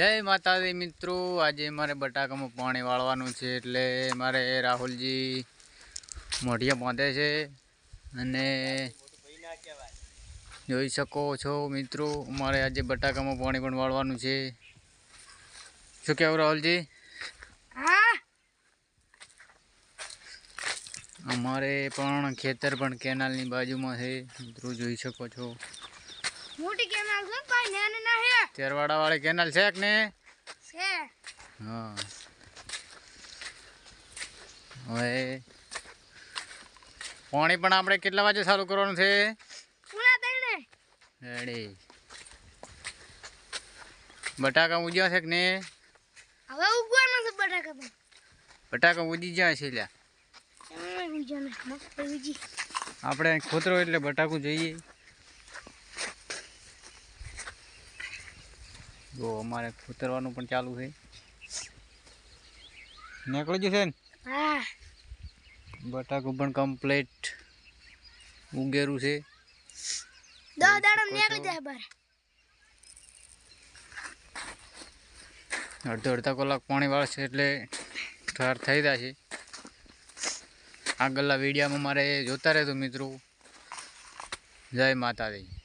જય માતાજી મિત્રો. આજે મારે બટાકામાં પાણી વાળવાનું છે એટલે મારે રાહુલજી મોઢિયા બાંધે છે અને જોઈ શકો છો મિત્રો મારે આજે બટાકામાં પાણી પણ વાળવાનું છે. શું કહેવું રાહુલજી? અમારે પણ ખેતર પણ કેનાલની બાજુમાં છે. મિત્રો જોઈ શકો છો. મોટી કેનાલ છે કોઈ નાની ના હે. તેરવાડાવાળી કેનાલ છે કે ને છે. હા. હવે પાણી પણ આપણે કેટલા વાગે ચાલુ કરવાનું છે? પૂરા તઈને રેડી બટાકા ઉજ્યા છે કે ને હવે ઉગવાના છે બટાકા પણ બટાકા ઉજી ગયા છે લ્યા. આપણે ખોતરો એટલે બટાકું જોઈએ. જો અમારે ખોતરવાનું પણ ચાલુ છે. નીકળી જશે ને? બટાકું પણ કમ્પ્લીટ ઉગેરું છે. અડધો અડધા કલાક પાણી વાળશે એટલે ઠાર થઈ જશે. આગળના વિડીયામાં મારે જોતા રહેતો મિત્રો. જય માતાજી.